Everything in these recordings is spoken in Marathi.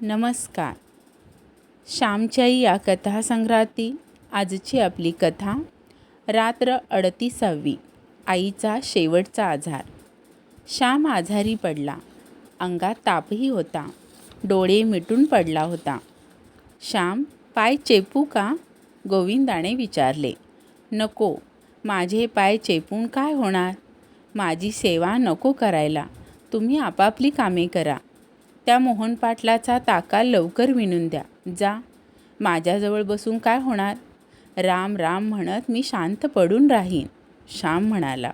नमस्कार. श्यामच्याई या कथासंग्रहातील आजची आपली कथा रात्र अडतीसावी आईचा शेवटचा आजार. श्याम आजारी पडला. अंगात तापही होता. डोळे मिटून पडला होता. श्याम पाय चेपू का? गोविंदाने विचारले. नको. माझे पाय चेपून काय होणार? माझी सेवा नको करायला. तुम्ही आपापली कामे करा. त्या मोहन पाटलाचा ताका लवकर विणून द्या. जा. माझ्याजवळ बसून काय होणार? राम राम म्हणत मी शांत पडून राहीन श्याम म्हणाला.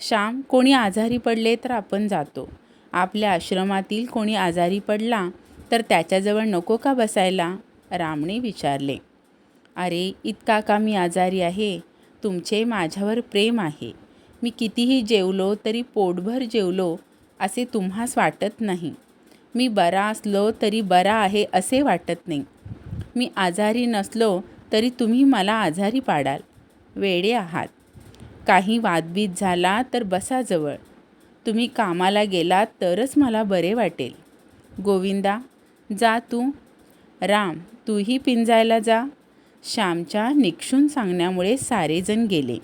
श्याम कोणी आजारी पडले तर आपण जातो. आपल्या आश्रमातील कोणी आजारी पडला तर त्याच्याजवळ नको का बसायला? रामने विचारले. अरे इतका का मी आजारी आहे? तुमचे माझ्यावर प्रेम आहे. मी कितीही जेवलो तरी पोटभर जेवलो असे तुम्हास वाटत नाही. मी बरा असलो तरी बरा आहे असे वाटत नाही. मी आजारी नसलो तरी तुम्ही मला आजारी पाडाल. वेडे आहात. काही वादबीत झाला तर बसा जवळ. तुम्ही कामाला गेलात तरच मला बरे वाटेल. गोविंदा जा तू. राम तूही पिंजायला जा. श्यामच्या निक्षून सांगण्यामुळे सारेजण गेले.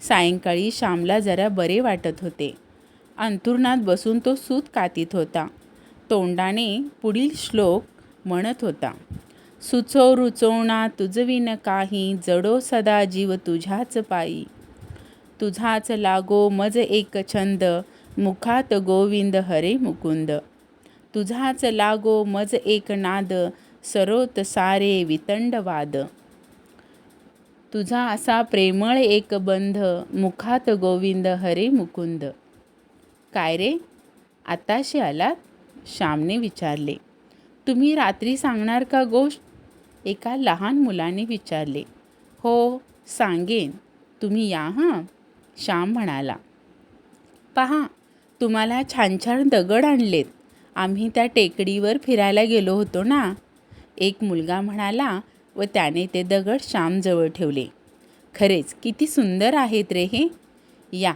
सायंकाळी श्यामला जरा बरे वाटत होते. अंथुरणात बसून तो सूत कातीत होता. तोंडाने पुढील श्लोक म्हणत होता सुचो रुचोणा तुझविन काही जडो सदा जीव तुझ्याच पायी. तुझाच लागो मज एक छंद मुखात गोविंद हरे मुकुंद. तुझाच लागो मज एक नाद सरोत सारे वितंडवाद तुझा असा प्रेमळ एक बंध मुखात गोविंद हरे मुकुंद. काय रे? आताशी आलात? श्यामने विचारले तुम्ही रात्री सांगणार का गोष्ट? एका लहान मुलाने विचारले हो सांगेन. तुम्ही या हां? श्याम म्हणाला पहा तुम्हाला छान छान दगड आणलेत. आम्ही त्या टेकडीवर फिरायला गेलो होतो ना? एक मुलगा म्हणाला व त्याने ते दगड श्यामजवळ ठेवले खरेच किती सुंदर आहेत रे हे. या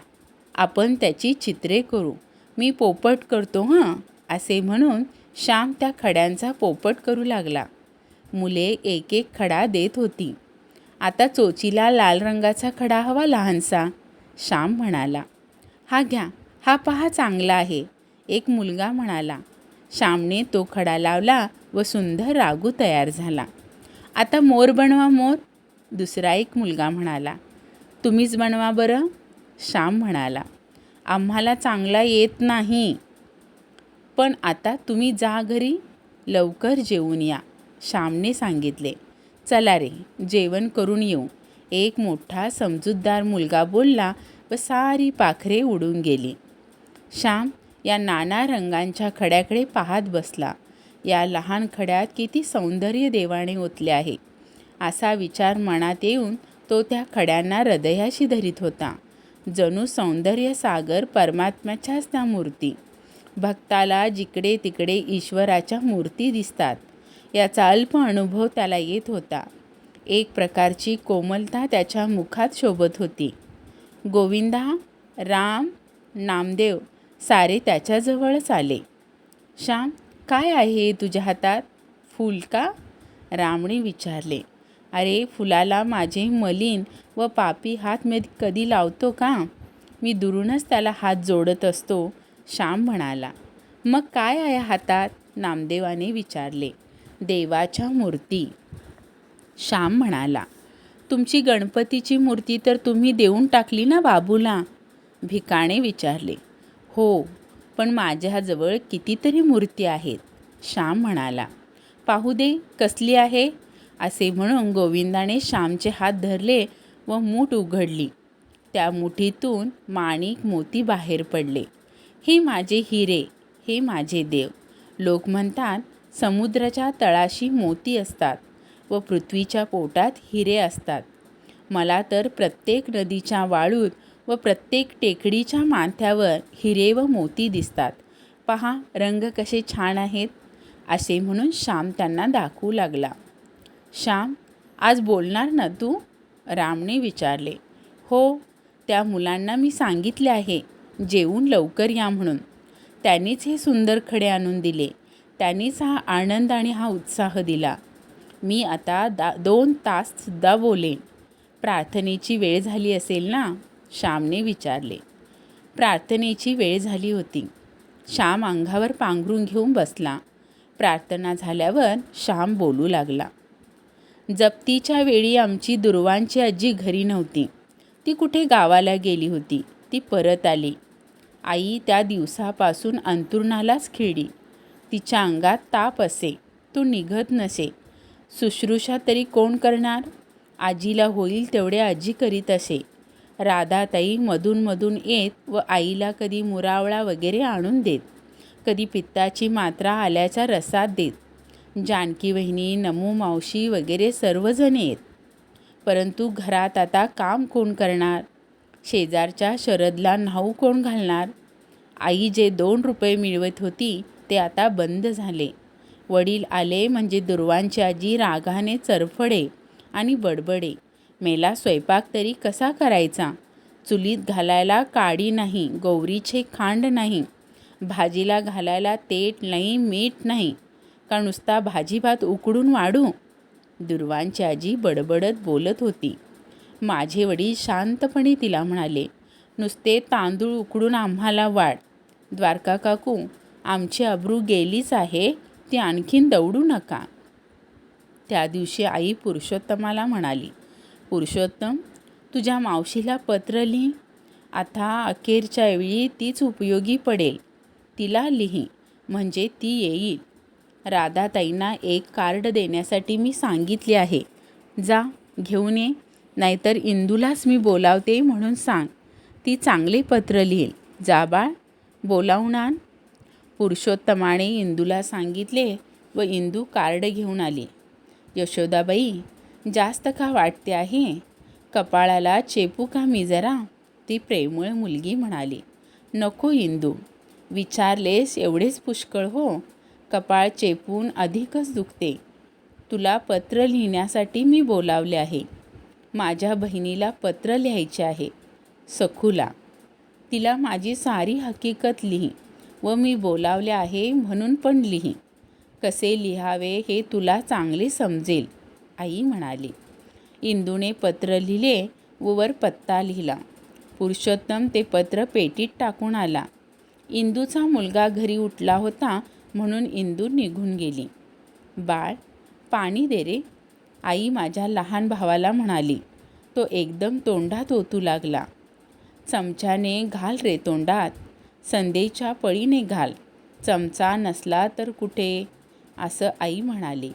आपण त्याची चित्रे करू. मी पोपट करतो हां. असे म्हणून श्याम त्या खड्यांचा पोपट करू लागला. मुले एक एक खडा देत होती. आता चोचीला लाल रंगाचा खडा हवा लहानसा श्याम म्हणाला. हा घ्या हा पहा चांगला आहे एक मुलगा म्हणाला. श्यामने तो खडा लावला व सुंदर रागू तयार झाला. आता मोर बनवा मोर दुसरा एक मुलगा म्हणाला. तुम्हीच बनवा बरं श्याम म्हणाला. आम्हाला चांगला येत नाही पण आता तुम्ही जा घरी लवकर जेवून या श्यामने सांगितले. चला रे जेवण करून येऊ. एक मोठा समजूतदार मुलगा बोलला व सारी पाखरे उडून गेली. श्याम या नाना रंगांच्या खड्याकडे पाहत बसला. या लहान खड्यात किती सौंदर्य देवाने ओतले आहे. असा विचार मनात येऊन तो त्या खड्यांना हृदयाशी धरीत होता. जणू सौंदर्य सागर परमात्म्याच्याच त्या मूर्ती भक्ताला जिकडे तिकडे ईश्वराच्या मूर्ती दिसतात. याचा अल्प अनुभव त्याला येत होता. एक प्रकारची कोमलता त्याच्या मुखात शोभत होती. गोविंदा राम नामदेव सारे त्याच्याजवळच आले. श्याम काय आहे तुझ्या हातात? फूल का? रामने विचारले. अरे फुलाला माझे मलिन व पापी हात मी कधी लावतो का? मी दुरूनच त्याला हात जोडत असतो. श्याम म्हणाला मग काय आहे हातात? नामदेवाने विचारले देवाच्या मूर्ती. श्याम म्हणाला तुमची गणपतीची मूर्ती तर तुम्ही देऊन टाकली ना बाबूला? भिकाणे विचारले हो पण माझ्याजवळ कितीतरी मूर्ती आहेत. श्याम म्हणाला पाहू दे कसली आहे? असे म्हणून गोविंदाने श्यामचे हात धरले व मूठ उघडली. त्या मुठीतून माणिक मोती बाहेर पडले. हे माझे हिरे हे माझे देव. लोक म्हणतात समुद्राच्या तळाशी मोती असतात व पृथ्वीच्या पोटात हिरे असतात. मला तर प्रत्येक नदीच्या वाळूत व प्रत्येक टेकडीच्या माथ्यावर हिरे व मोती दिसतात. पहा रंग कसे छान आहेत. असे म्हणून श्याम त्यांना दाखवू लागला. श्याम आज बोलणार ना तू? रामने विचारले. हो त्या मुलांना मी सांगितले आहे. जेवून लवकर या म्हणून. त्यांनीच हे सुंदर खडे आणून दिले. त्यांनीच हा आनंद आणि हा उत्साह दिला. मी आता दा दोन ताससुद्धा बोलेन. प्रार्थनेची वेळ झाली असेल ना? श्यामने विचारले. प्रार्थनेची वेळ झाली होती. श्याम अंगावर पांघरून घेऊन बसला. प्रार्थना झाल्यावर श्याम बोलू लागला. जप्तीच्या वेळी आमची दुर्वांची आजी घरी नव्हती. ती कुठे गावाला गेली होती? ती परत आली. आई त्या दिवसापासून अंतुरणालाच खिळली. तिच्या अंगात ताप असे. तो निघत नसे. शुश्रूषा तरी कोण करणार? आजीला होईल तेवढे आजी करीत असे. राधाताई मधूनमधून येत व आईला कधी मुरावळा वगैरे आणून देत. कधी पित्ताची मात्रा आल्याच्या रसात देत. जानकी वहिनी नमू मावशी वगैरे सर्वजण येत. परंतु घरात आता काम कोण करणार? शेजारच्या शरदला न्हाऊ कोण घालणार? आई जे दोन रुपये मिळवत होती ते आता बंद झाले. वडील आले म्हणजे दुर्वांची आजी रागाने चरफडे आणि बडबडे. मेला स्वयंपाक तरी कसा करायचा? चुलीत घालायला काडी नाही गौरीचे खांड नाही. भाजीला घालायला तेट नाही मीठ नाही. का नुसता भाजी भात उकडून वाढू? दुर्वांची आजी बडबडत बोलत होती. माझे वडील शांतपणे तिला म्हणाले नुसते तांदूळ उकडून आम्हाला वाढ. द्वारका काकू आमची अब्रू गेलीच आहे ती आणखीन दौडू नका. त्या दिवशी आई पुरुषोत्तमाला म्हणाली पुरुषोत्तम तुझ्या मावशीला पत्र लिही. आता अखेरच्या वेळी तीच उपयोगी पडेल. तिला लिही म्हणजे ती येईल. राधाताईंना एक कार्ड देण्यासाठी मी सांगितले आहे. जा घेऊन ये. नाहीतर इंदूलाच मी बोलावते म्हणून सांग. ती चांगले पत्र लिहिल. जाबाळ बोलावणार बोलावून आण. पुरुषोत्तमाने इंदूला सांगितले व इंदू कार्ड घेऊन आली. यशोदाबाई जास्त का वाटते आहे? कपाळाला चेपू का मी जरा? ती प्रेमळ मुलगी म्हणाली. नको इंदू. विचारलेस एवढेच पुष्कळ हो. कपाळ चेपून अधिकच दुखते. तुला पत्र लिहिण्यासाठी मी बोलावले आहे. माझ्या बहिणीला पत्र लिहायचे आहे. सखूला तिला माझी सारी हकीकत लिही व मी बोलावले आहे म्हणून पण लिही. कसे लिहावे हे तुला चांगले समजेल आई म्हणाली. इंदूने पत्र लिहिले व वर पत्ता लिहिला. पुरुषोत्तम ते पत्र पेटीत टाकून आला. इंदूचा मुलगा घरी उठला होता म्हणून इंदू निघून गेली. बाळ पाणी दे रे. आई माझ्या लहान भावाला म्हणाली तो एकदम तोंडात ओतू लागला. चमच्याने घाल रे तोंडात संदेच्या पळीने घाल. चमचा नसला तर कुठे असं आई म्हणाली.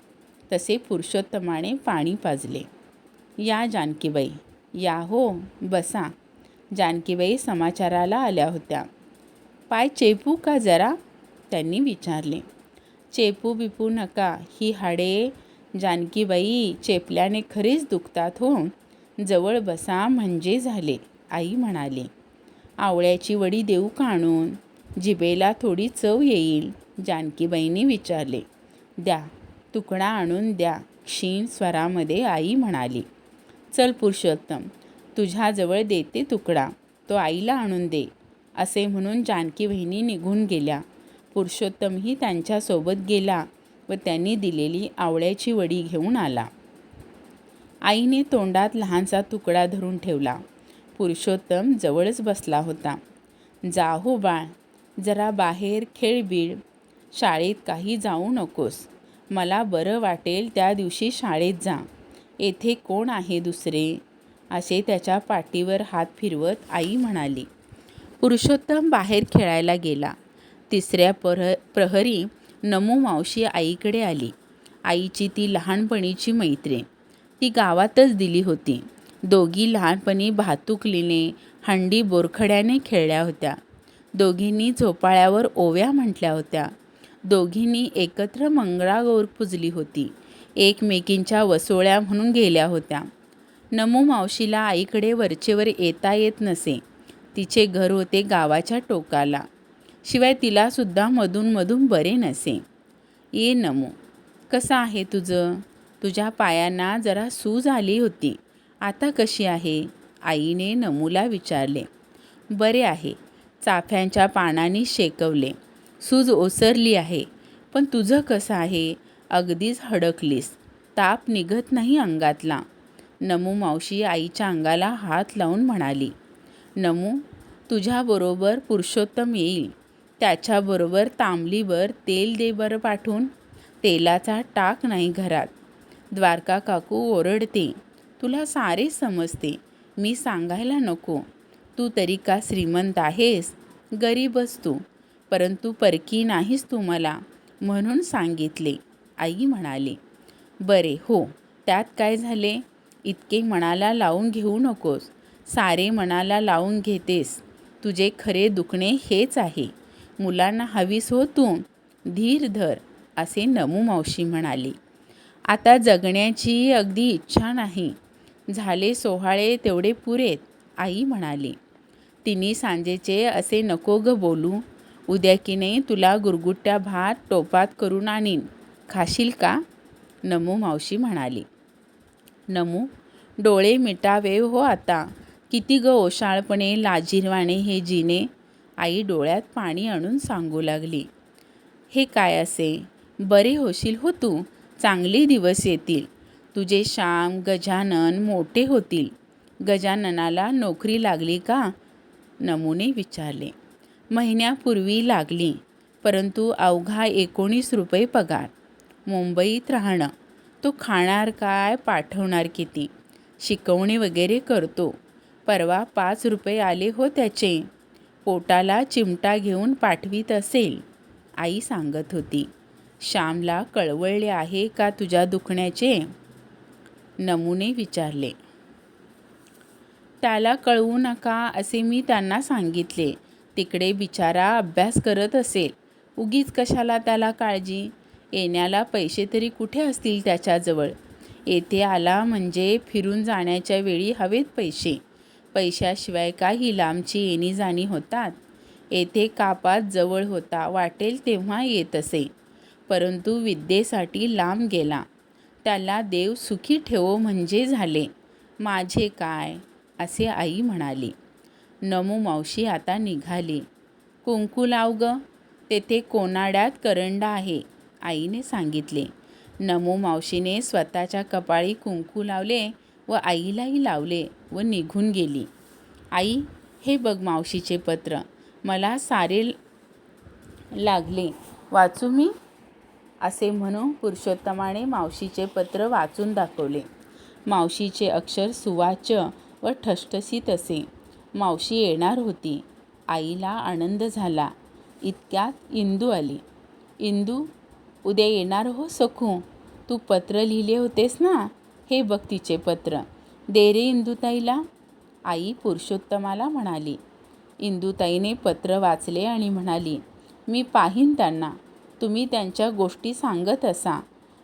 तसे पुरुषोत्तमाने पाणी पाजले. या जानकीबाई या हो बसा जानकीबाई समाचाराला आल्या होत्या. पाय चेपू का जरा त्यांनी विचारले. चेपू बिपू नका ही हाडे जानकीबाई चेपल्याने खरीच दुखतात हो. जवळ बसा म्हणजे झाले आई म्हणाली. आवळ्याची वडी देऊ का आणून जिबेला थोडी चव येईल जानकीबाईंनी विचारले. द्या तुकडा आणून द्या क्षीण स्वरामध्ये आई म्हणाली. चल पुरुषोत्तम तुझ्याजवळ देते तुकडा तो आईला आणून दे असे म्हणून जानकी बहिणी निघून गेल्या. पुरुषोत्तमही त्यांच्यासोबत गेला. व त्यांनी दिलेली आवळ्याची वडी घेऊन आला. आईने तोंडात लहानसा तुकडा धरून ठेवला. पुरुषोत्तम जवळच बसला होता. जा हो बाळ जरा बाहेर खेळबीळ शाळेत काही जाऊ नकोस. मला बरं वाटेल त्या दिवशी शाळेत जा. येथे कोण आहे दुसरे? असे त्याच्या पाठीवर हात फिरवत आई म्हणाली. पुरुषोत्तम बाहेर खेळायला गेला. तिसऱ्या प्रह प्रहरी नमू मावशी आईकडे आली. आईची ती लहानपणीची मैत्रीण. ती गावातच दिली होती. दोघी लहानपणी भातुकलीने हंडी बोरखड्याने खेळल्या होत्या. दोघींनी झोपाळ्यावर ओव्या म्हटल्या होत्या. दोघींनी एकत्र मंगळागौर पुजली होती. एकमेकींच्या वसोळ्या म्हणून गेल्या होत्या. नमू मावशीला आईकडे वरचेवर येता येत नसे. तिचे घर होते गावाच्या टोकाला. शिवाय तिलासुद्धा मधूनमधून बरे नसे. ये नमो कसं आहे तुझं? तुझ्या पायांना जरा सूज आली होती. आता कशी आहे? आईने नमूला विचारले. बरे आहे. चाफ्यांच्या पानांनी शेकवले. सूज ओसरली आहे. पण तुझं कसं आहे? अगदीच हडकलीस. ताप निघत नाही अंगातला. नमू मावशी आईच्या अंगाला हात लावून म्हणाली. नमू तुझ्याबरोबर पुरुषोत्तम येईल. त्याच्याबरोबर तांबलीवर तेल दे बरं पाठवून तेलाचा टाक नाही घरात. द्वारका काकू ओरडते. तुला सारे समजते. मी सांगायला नको. तू तरी का श्रीमंत आहेस? गरीबच तू परंतु परकी नाहीस तू मला. म्हणून सांगितले. आई म्हणाली. बरे हो. त्यात काय झाले? इतके मनाला लावून घेऊ नकोस. सारे मनाला लावून घेतेस. तुझे खरे दुखणे हेच आहे. मुलांना हवीस हो तू. धीर धर असे नमू मावशी म्हणाली. आता जगण्याची अगदी इच्छा नाही. झाले सोहाळे तेवढे पुरेत आई म्हणाली. तिने सांजेचे असे नको ग बोलू. उद्या की नाही तुला गुरगुट्ट्या भात टोपात करून आणीन. खाशील का? नमू मावशी म्हणाली. नमू डोळे मिटावे हो आता. किती ग ओशाळपणे लाजिरवाणे हे जिने. आई डोळ्यात पाणी आणून सांगू लागली. हे काय असे? बरे होशील हो तू. चांगले दिवस येतील. तुझे श्याम गजानन मोठे होतील. गजाननाला नोकरी लागली का? नमुने विचारले. महिन्यापूर्वी लागली. परंतु अवघा एकोणीस रुपये पगार. मुंबईत राहणं. तो खाणार काय पाठवणार किती? शिकवणी वगैरे करतो. परवा पाच रुपये आले हो त्याचे. पोटाला चिमटा घेऊन पाठवीत असेल आई सांगत होती. श्यामला कळवळले आहे का तुझ्या दुखण्याचे? नमुने विचारले. त्याला कळवू नका असे मी त्यांना सांगितले. तिकडे बिचारा अभ्यास करत असेल. उगीच कशाला त्याला काळजी? येण्याला पैसे तरी कुठे असतील त्याच्याजवळ? येथे आला म्हणजे फिरून जाण्याच्या वेळी हवेत पैसे. पैशाशिवाय काही लांबची येणी जाणी होतात. येथे कापात जवळ होता वाटेल तेव्हा येत असे. परंतु विद्येसाठी लांब गेला. त्याला देव सुखी ठेवो म्हणजे झाले. माझे काय? असे आई म्हणाली. नमू मावशी आता निघाली. कुंकू लाव ग. तेथे कोनाड्यात करंडा आहे आईने सांगितले. नमू मावशीने स्वतःच्या कपाळी कुंकू लावले. व आईलाही लावले व निघून गेली. आई हे बघ मावशीचे पत्र. मला सारे लागले. वाचू मी? असे म्हणून पुरुषोत्तमाने मावशीचे पत्र वाचून दाखवले. मावशीचे अक्षर सुवाच्य व ठसठसीत असे. मावशी येणार होती. आईला आनंद झाला. इतक्यात इंदू आली. इंदू उद्या येणार हो सखू. तू पत्र लिहिले होतेस ना? हे बघ तिचे पत्र. दे रे इंदुताईला. आई पुरुषोत्तमाला म्हणाली. इंदुताईने पत्र वाचले आणि म्हणाली मी पाहीन त्यांना. तुम्ही त्यांच्या गोष्टी सांगत असा.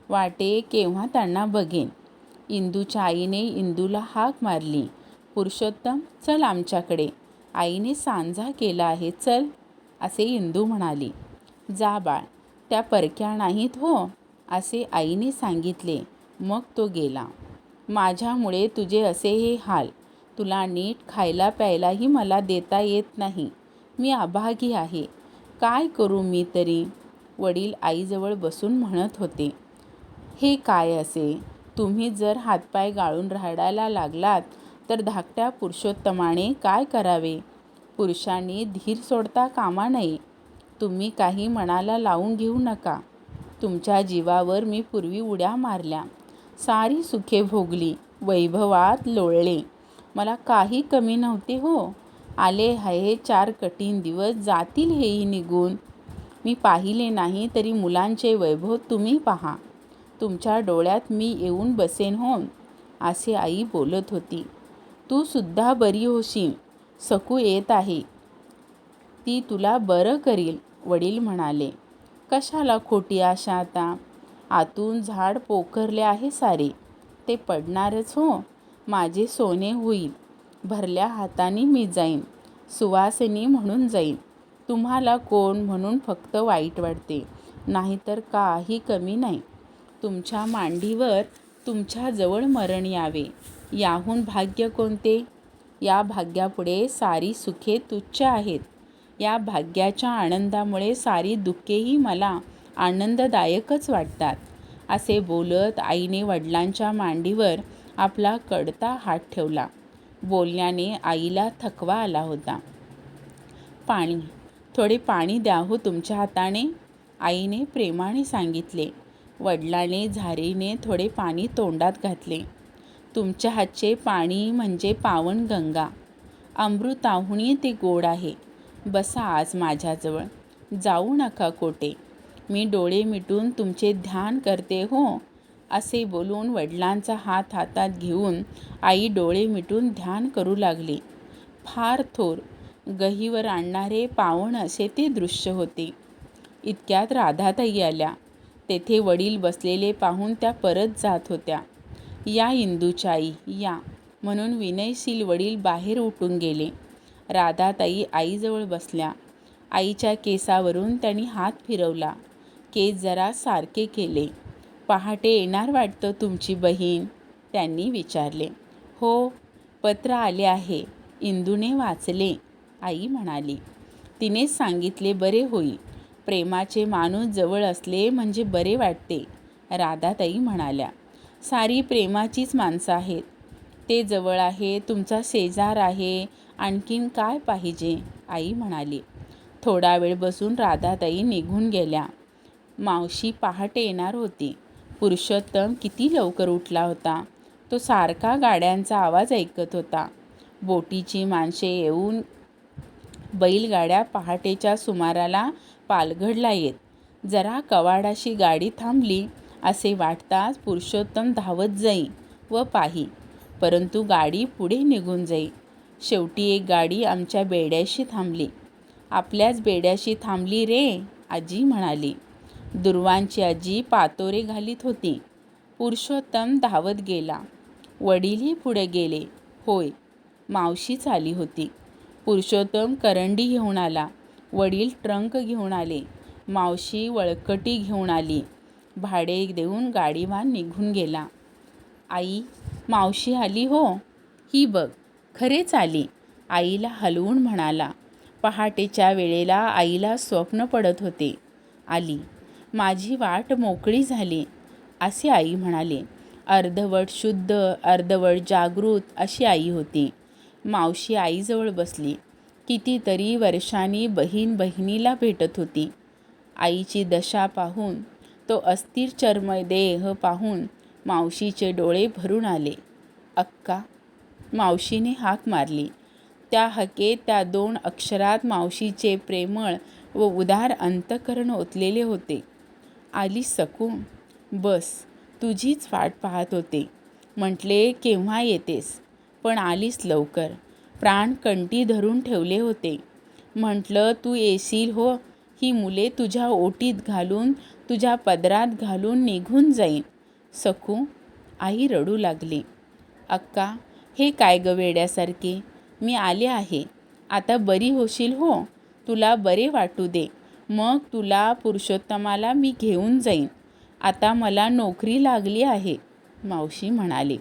वाटे केव्हा त्यांना बघेन? इंदूच्या आईने इंदूला हाक मारली पुरुषोत्तम चल आमच्याकडे. आईने सांजा केला आहे चल असे इंदू म्हणाली. जा बाळ त्या परक्या नाहीत हो असे आईने सांगितले. मग तो गेला. माझ्यामुळे तुझे असे हे हाल. तुला नीट खायला प्यायलाही मला देता येत नाही. मी अभागी आहे. काय करू मी तरी? वडील आईजवळ बसून म्हणत होते. हे काय असे? तुम्ही जर हातपाय गाळून राहायला लागलात तर धाकट्या पुरुषोत्तमाने काय करावे? पुरुषांनी धीर सोडता कामा नये. तुम्ही काही मनाला लावून घेऊ नका. तुमच्या जीवावर मी पूर्वी उड्या मारल्या. सारी सुखे भोगली वैभवात लोळले. मला काही कमी नव्हते हो. आले हे चार कठीण दिवस जातील हेही निघून. मी पाहिले नाही तरी मुलांचे वैभव तुम्ही पहा. तुमच्या डोळ्यात मी येऊन बसेन हो असे आई बोलत होती. तू सुद्धा बरी होशील सकू येत आहे. ती तुला बरं करील वडील म्हणाले. कशाला खोटी आशा आता? आतून झाड पोखरले आहे सारे. ते पडणारच हो. माझे सोने होईल. भरल्या हाताने मी जाईन. सुवासिनी म्हणून जाईन. तुम्हाला कोण म्हणून फक्त वाईट वाटते? नाहीतर काही कमी नाही. तुमच्या मांडीवर तुमच्याजवळ मरण यावे. याहून भाग्य कोणते? या भाग्यापुढे सारी सुखे तुच्छ आहेत. या भाग्याच्या आनंदामुळे सारी दुःखेही मला आनंददायकच वाटतात. असे बोलत आईने वडिलांच्या मांडीवर आपला कडता हात ठेवला. बोलण्याने आईला थकवा आला होता. पाणी थोडे पाणी द्या हो तुमच्या हाताने आईने प्रेमाने सांगितले. वडिलाने झारीने थोडे पाणी तोंडात घातले. तुमच्या हातचे पाणी म्हणजे पावन गंगा. अमृताहुनी ते गोड आहे. बसा आज माझ्याजवळ. जाऊ नका कोटे मी डोळे मिटून तुमचे ध्यान करते हो असे बोलून वडिलांचा हात हातात घेऊन आई डोळे मिटून ध्यान करू लागली. फार थोर गहीवर आणणारे पावण असे ते दृश्य होते. इतक्यात राधाताई आल्या. तेथे वडील बसलेले पाहून त्या परत जात होत्या. या इंदूच्या आई या म्हणून विनयशील वडील बाहेर उठून गेले. राधाताई आईजवळ बसल्या. आईच्या केसावरून त्यांनी हात फिरवला. केस जरा सारखे केले. पहाटे येणार वाटतं तुमची बहीण? त्यांनी विचारले. हो पत्र आले आहे. इंदूने वाचले. आई म्हणाली तिनेच सांगितले बरे होईल. प्रेमाचे माणूस जवळ असले म्हणजे बरे वाटते. राधाताई म्हणाल्या सारी प्रेमाचीच माणसं आहेत. ते जवळ आहे तुमचा शेजार आहे आणखीन काय पाहिजे? आई म्हणाली. थोडा वेळ बसून राधाताई निघून गेल्या. मावशी पहाटे येणार होती. पुरुषोत्तम किती लवकर उठला होता. तो सारखा गाड्यांचा आवाज ऐकत होता. बोटीची माणसे येऊन बैलगाड्या पहाटेच्या सुमाराला पालघडला येत. जरा कवाडाशी गाडी थांबली असे वाटताच पुरुषोत्तम धावत जाई व पाही परंतु गाडी पुढे निघून जाई. शेवटी एक गाडी आमच्या बेड्याशी थांबली. आपल्याच बेड्याशी थांबली रे आजी म्हणाली. दुर्वांची आजी पातोरे घालीत होती. पुरुषोत्तम धावत गेला. वडीलही पुढे गेले. होय मावशीच आली होती. पुरुषोत्तम करंडी घेऊन आला. वडील ट्रंक घेऊन आले. मावशी वळकटी घेऊन आली. भाडे देऊन गाडीवान निघून गेला. आई मावशी आली हो? ही बघ खरेच आली. आईला हलवून म्हणाला. पहाटेच्या वेळेला आईला स्वप्न पडत होते. आली. माझी वाट मोकळी झाली असे आई म्हणाले. अर्धवट शुद्ध अर्धवट जागृत अशी आई होती. मावशी आईजवळ बसली. कितीतरी वर्षांनी बहीण बहिणीला भेटत होती. आईची दशा पाहून तो अस्थिर चर्मय देह पाहून मावशीचे डोळे भरून आले. अक्का! मावशीने हाक मारली. त्या हकेत त्या दोन अक्षरात मावशीचे प्रेमळ व उदार अंतकरण ओतलेले होते. आली सकू बस तुझीच वाट पाहत होते. म्हटले केव्हा येतेस? पण आलीस लवकर. प्राण कंटी धरून ठेवले होते. म्हटलं तू येशील हो. ही मुले तुझ्या ओटीत घालून तुझ्या पदरात घालून निघून जाईन. सकू आई रडू लागली. अक्का हे काय ग वेड्यासारखे? मी आले आहे. आता बरी होशील हो. तुला बरे वाटू दे. मग तुला पुरुषोत्तमाला मी घेऊन जाईन. आता मला नोकरी लागली आहे मावशी म्हणाली.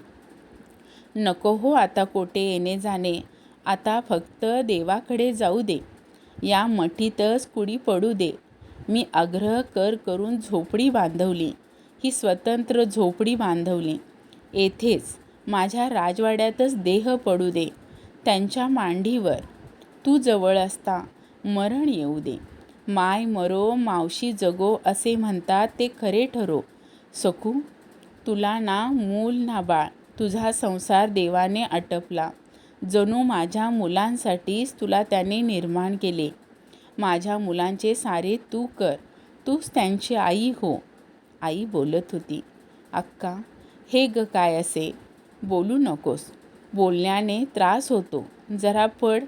नको हो आता कोठे येणे जाणे. आता फक्त देवाकडे जाऊ दे. या मठीतच कुडी पडू दे. मी आग्रह कर करून झोपडी बांधवली. ही स्वतंत्र झोपडी बांधवली. येथेच माझ्या राजवाड्यातच देह पडू दे. त्यांच्या मांडीवर. तू जवळ असता मरण येऊ दे. माय मरो मावशी जगो असे म्हणतात ते खरे ठरो. सकू तुला ना मूल ना बाळ तुझा संसार देवाने आटपला. जणू माझ्या मुलांसाठीच तुला त्याने निर्माण केले. माझ्या मुलांचे सारे तू कर तूच त्यांची आई हो. आई बोलत होती अक्का हे ग काय असे? बोलू नकोस. बोलण्याने त्रास होतो. जरा पड.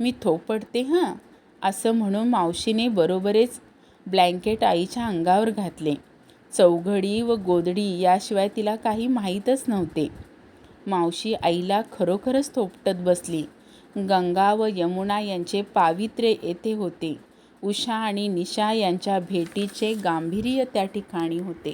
मी थोपडते हां. असं म्हणून मावशीने बरोबरच ब्लँकेट आईच्या अंगावर घातले. चौघडी व गोदडी याशिवाय तिला काही माहीतच नव्हते. मावशी आईला खरोखरच थोपटत बसली. गंगा व यमुना यांचे पावित्र्य येथे होते. उषा आणि निशा यांच्या भेटीचे गांभीर्य त्या ठिकाणी होते.